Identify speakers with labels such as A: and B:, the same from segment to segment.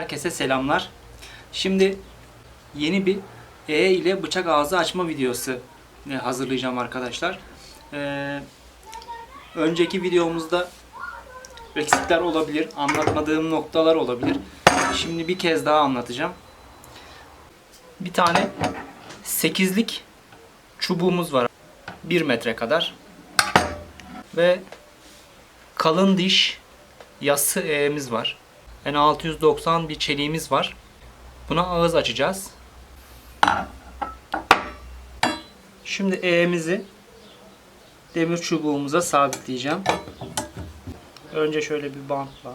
A: Herkese selamlar. Şimdi yeni bir E ile bıçak ağzı açma videosu e, hazırlayacağım arkadaşlar. Ee, önceki videomuzda eksikler olabilir, anlatmadığım noktalar olabilir. Şimdi bir kez daha anlatacağım. Bir tane 8'lik çubuğumuz var. 1 metre kadar. Ve kalın diş yassı eğimiz var. Yani 690 bir çeliğimiz var. Buna ağız açacağız. Şimdi eğimizi demir çubuğumuza sabitleyeceğim. Önce şöyle bir bantla.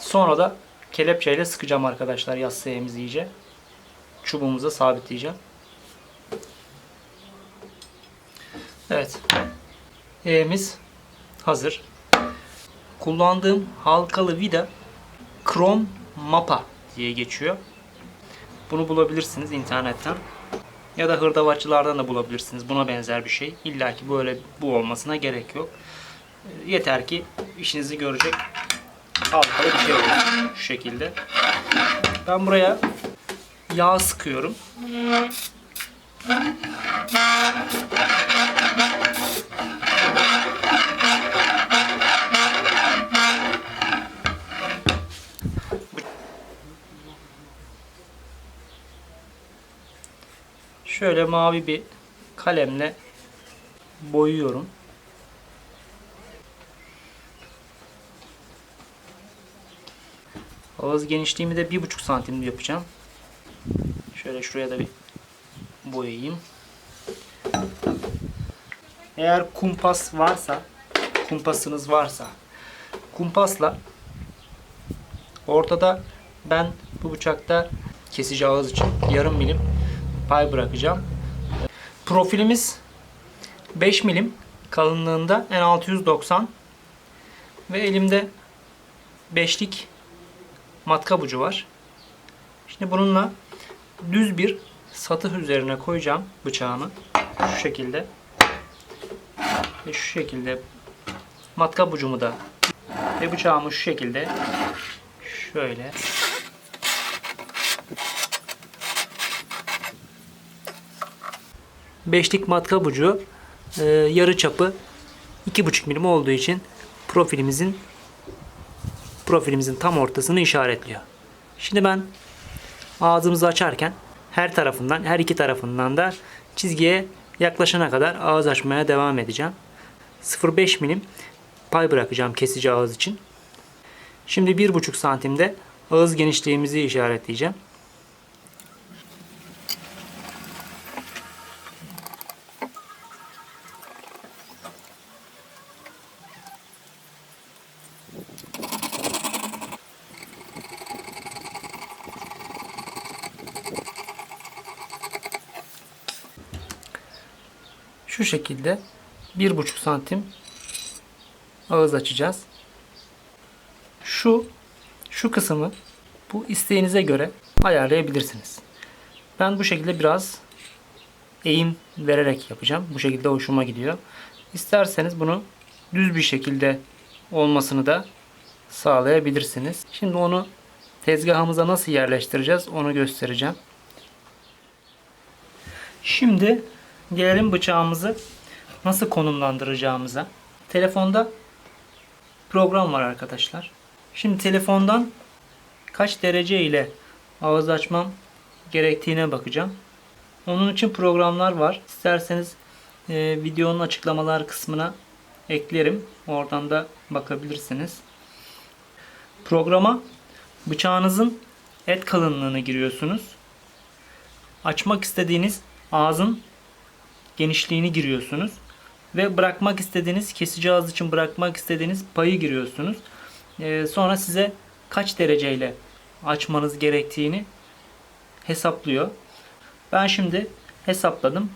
A: Sonra da kelepçeyle sıkacağım arkadaşlar yassı eğimizi iyice. Çubuğumuza sabitleyeceğim. Evet. Eğimiz hazır. Kullandığım halkalı vida Chrome Mapa diye geçiyor. Bunu bulabilirsiniz internetten. Ya da hırdavatçılardan da bulabilirsiniz. Buna benzer bir şey. İlla ki böyle bu olmasına gerek yok. Yeter ki işinizi görecek halkalı bir şey olur. Şu şekilde. Ben buraya yağ sıkıyorum. Şöyle mavi bir kalemle boyuyorum. Ağız genişliğimi de bir buçuk santim yapacağım. Şöyle şuraya da bir boyayayım. Eğer kumpas varsa, kumpasınız varsa, kumpasla ortada ben bu bıçakta kesici ağız için yarım milim pay bırakacağım. Profilimiz 5 milim kalınlığında N690 ve elimde beşlik matkap ucu var. Şimdi bununla düz bir satıh üzerine koyacağım bıçağımı. Şu şekilde. Ve şu şekilde matkap ucumu da ve bıçağımı şu şekilde şöyle beşlik matkap ucu e, yarı çapı 2,5 milim olduğu için profilimizin profilimizin tam ortasını işaretliyor. Şimdi ben ağzımızı açarken her tarafından, her iki tarafından da çizgiye yaklaşana kadar ağız açmaya devam edeceğim. 0,5 milim pay bırakacağım kesici ağız için. Şimdi 1,5 santimde ağız genişliğimizi işaretleyeceğim. Şu şekilde 1,5 santim ağız açacağız. Şu şu kısmı bu isteğinize göre ayarlayabilirsiniz. Ben bu şekilde biraz eğim vererek yapacağım. Bu şekilde hoşuma gidiyor. İsterseniz bunu düz bir şekilde olmasını da sağlayabilirsiniz. Şimdi onu tezgahımıza nasıl yerleştireceğiz onu göstereceğim. Şimdi gelelim bıçağımızı nasıl konumlandıracağımıza. Telefonda program var arkadaşlar. Şimdi telefondan kaç derece ile ağız açmam gerektiğine bakacağım. Onun için programlar var. İsterseniz e, videonun açıklamalar kısmına eklerim. Oradan da bakabilirsiniz. Programa bıçağınızın et kalınlığını giriyorsunuz. Açmak istediğiniz ağzın genişliğini giriyorsunuz. Ve bırakmak istediğiniz, kesici ağız için bırakmak istediğiniz payı giriyorsunuz. Ee, sonra size kaç dereceyle açmanız gerektiğini hesaplıyor. Ben şimdi hesapladım.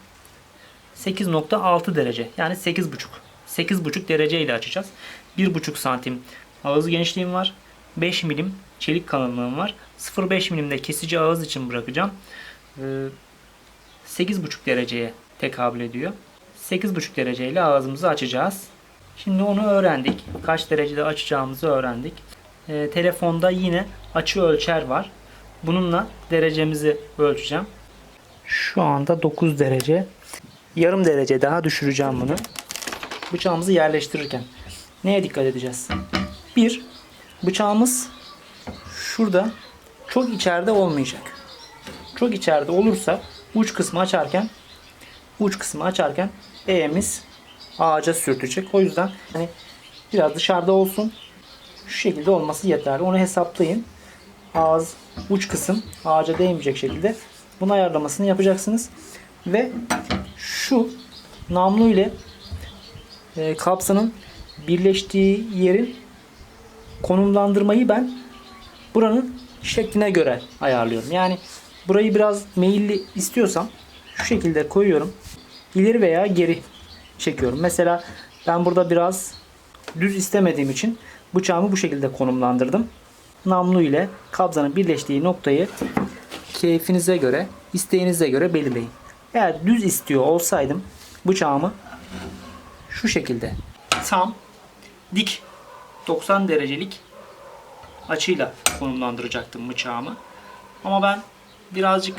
A: 8.6 derece yani 8.5. 8.5 derece ile açacağız. 1.5 santim ağız genişliğim var. 5 milim çelik kalınlığım var. 0.5 milimde kesici ağız için bırakacağım. Ee, 8.5 dereceye tekabül ediyor. 8,5 dereceyle ağzımızı açacağız. Şimdi onu öğrendik. Kaç derecede açacağımızı öğrendik. Ee, telefonda yine açı ölçer var. Bununla derecemizi ölçeceğim. Şu anda 9 derece. Yarım derece daha düşüreceğim bunu. Bıçağımızı yerleştirirken neye dikkat edeceğiz? Bir, bıçağımız şurada çok içeride olmayacak. Çok içeride olursa uç kısmı açarken uç kısmı açarken E'miz ağaca sürtecek. O yüzden hani biraz dışarıda olsun. Şu şekilde olması yeterli. Onu hesaplayın. Ağız uç kısım ağaca değmeyecek şekilde bunu ayarlamasını yapacaksınız. Ve şu namlu ile e, kapsanın birleştiği yerin konumlandırmayı ben buranın şekline göre ayarlıyorum. Yani burayı biraz meyilli istiyorsam şu şekilde koyuyorum. İleri veya geri çekiyorum. Mesela ben burada biraz düz istemediğim için bıçağımı bu şekilde konumlandırdım. Namlu ile kabzanın birleştiği noktayı keyfinize göre, isteğinize göre belirleyin. Eğer düz istiyor olsaydım bıçağımı şu şekilde tam dik 90 derecelik açıyla konumlandıracaktım bıçağımı. Ama ben birazcık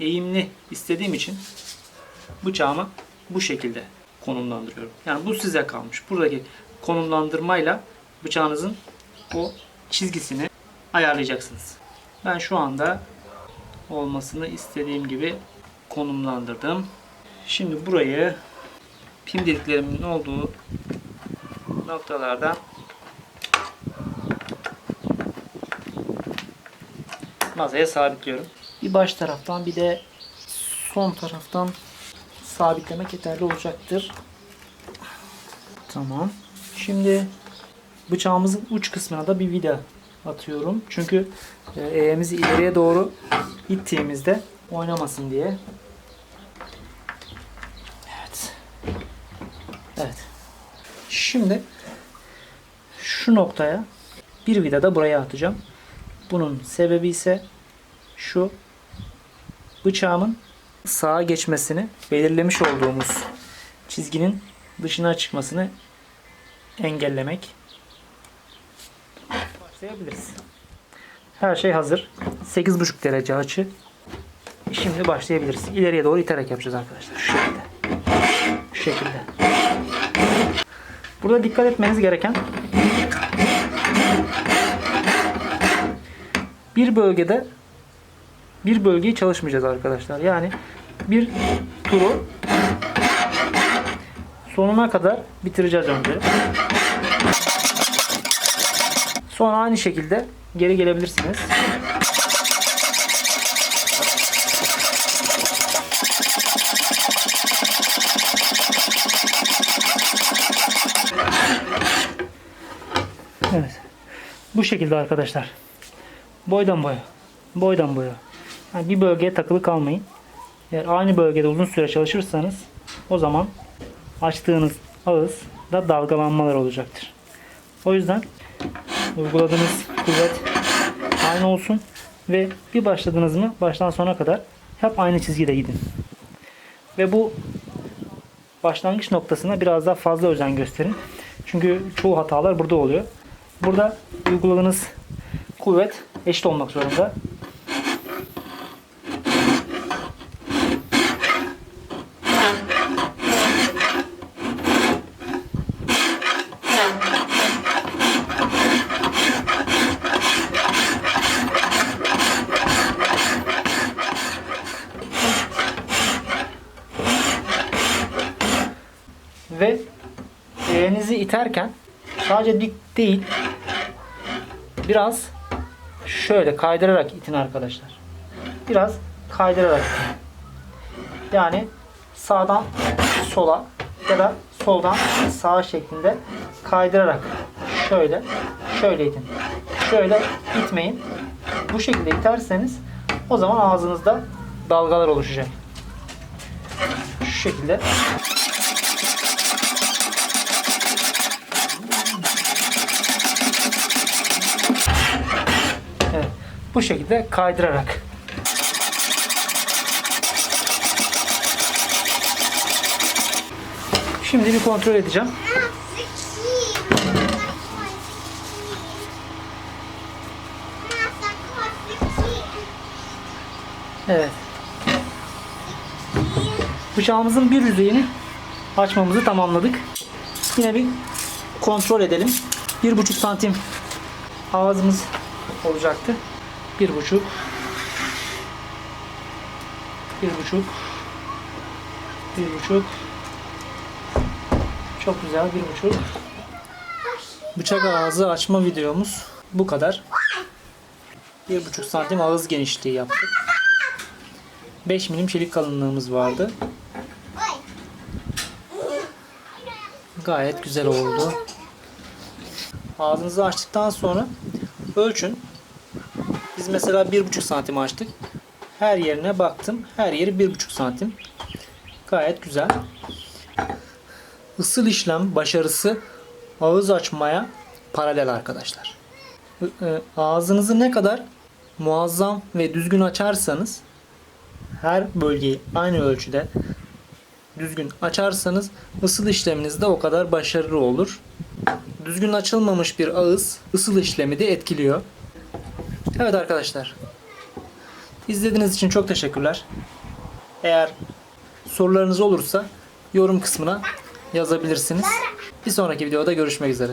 A: eğimli istediğim için bıçağımı bu şekilde konumlandırıyorum. Yani bu size kalmış. Buradaki konumlandırmayla bıçağınızın o çizgisini ayarlayacaksınız. Ben şu anda olmasını istediğim gibi konumlandırdım. Şimdi burayı pim deliklerimin olduğu noktalarda masaya sabitliyorum. Bir baş taraftan bir de son taraftan sabitlemek yeterli olacaktır. Tamam. Şimdi bıçağımızın uç kısmına da bir vida atıyorum. Çünkü eğemizi ileriye doğru ittiğimizde oynamasın diye. Evet. Evet. Şimdi şu noktaya bir vida da buraya atacağım. Bunun sebebi ise şu bıçağımın sağa geçmesini belirlemiş olduğumuz çizginin dışına çıkmasını engellemek. Başlayabiliriz. Her şey hazır. 8,5 derece açı. Şimdi başlayabiliriz. İleriye doğru iterek yapacağız arkadaşlar. Şu şekilde. Şu şekilde. Burada dikkat etmeniz gereken bir bölgede bir bölgeyi çalışmayacağız arkadaşlar. Yani bir turu sonuna kadar bitireceğiz önce. Sonra aynı şekilde geri gelebilirsiniz. Evet. Bu şekilde arkadaşlar. Boydan boya. Boydan boya. Yani bir bölgeye takılı kalmayın. Eğer aynı bölgede uzun süre çalışırsanız o zaman açtığınız ağız da dalgalanmalar olacaktır. O yüzden uyguladığınız kuvvet aynı olsun ve bir başladınız mı baştan sona kadar hep aynı çizgide gidin. Ve bu başlangıç noktasına biraz daha fazla özen gösterin. Çünkü çoğu hatalar burada oluyor. Burada uyguladığınız kuvvet eşit olmak zorunda. Ve iterken sadece dik değil biraz şöyle kaydırarak itin arkadaşlar. Biraz kaydırarak itin. Yani sağdan sola ya da soldan sağa şeklinde kaydırarak şöyle şöyle itin. Şöyle itmeyin. Bu şekilde iterseniz o zaman ağzınızda dalgalar oluşacak. Şu şekilde Evet. Bu şekilde kaydırarak. Şimdi bir kontrol edeceğim. Evet. Bıçağımızın bir yüzeyini açmamızı tamamladık. Yine bir kontrol edelim. Bir buçuk santim ağzımız olacaktı. Bir buçuk. Bir buçuk. Bir buçuk. Çok güzel bir buçuk. Bıçak ağzı açma videomuz bu kadar. Bir buçuk santim ağız genişliği yaptık. 5 milim çelik kalınlığımız vardı. Gayet güzel oldu. Ağzınızı açtıktan sonra ölçün. Biz mesela 1,5 santim açtık. Her yerine baktım. Her yeri 1,5 santim. Gayet güzel. Isıl işlem başarısı ağız açmaya paralel arkadaşlar. Ee, Ağzınızı ne kadar muazzam ve düzgün açarsanız her bölgeyi aynı ölçüde düzgün açarsanız ısıl işleminiz de o kadar başarılı olur. Düzgün açılmamış bir ağız ısıl işlemi de etkiliyor. Evet arkadaşlar. İzlediğiniz için çok teşekkürler. Eğer sorularınız olursa yorum kısmına yazabilirsiniz. Bir sonraki videoda görüşmek üzere.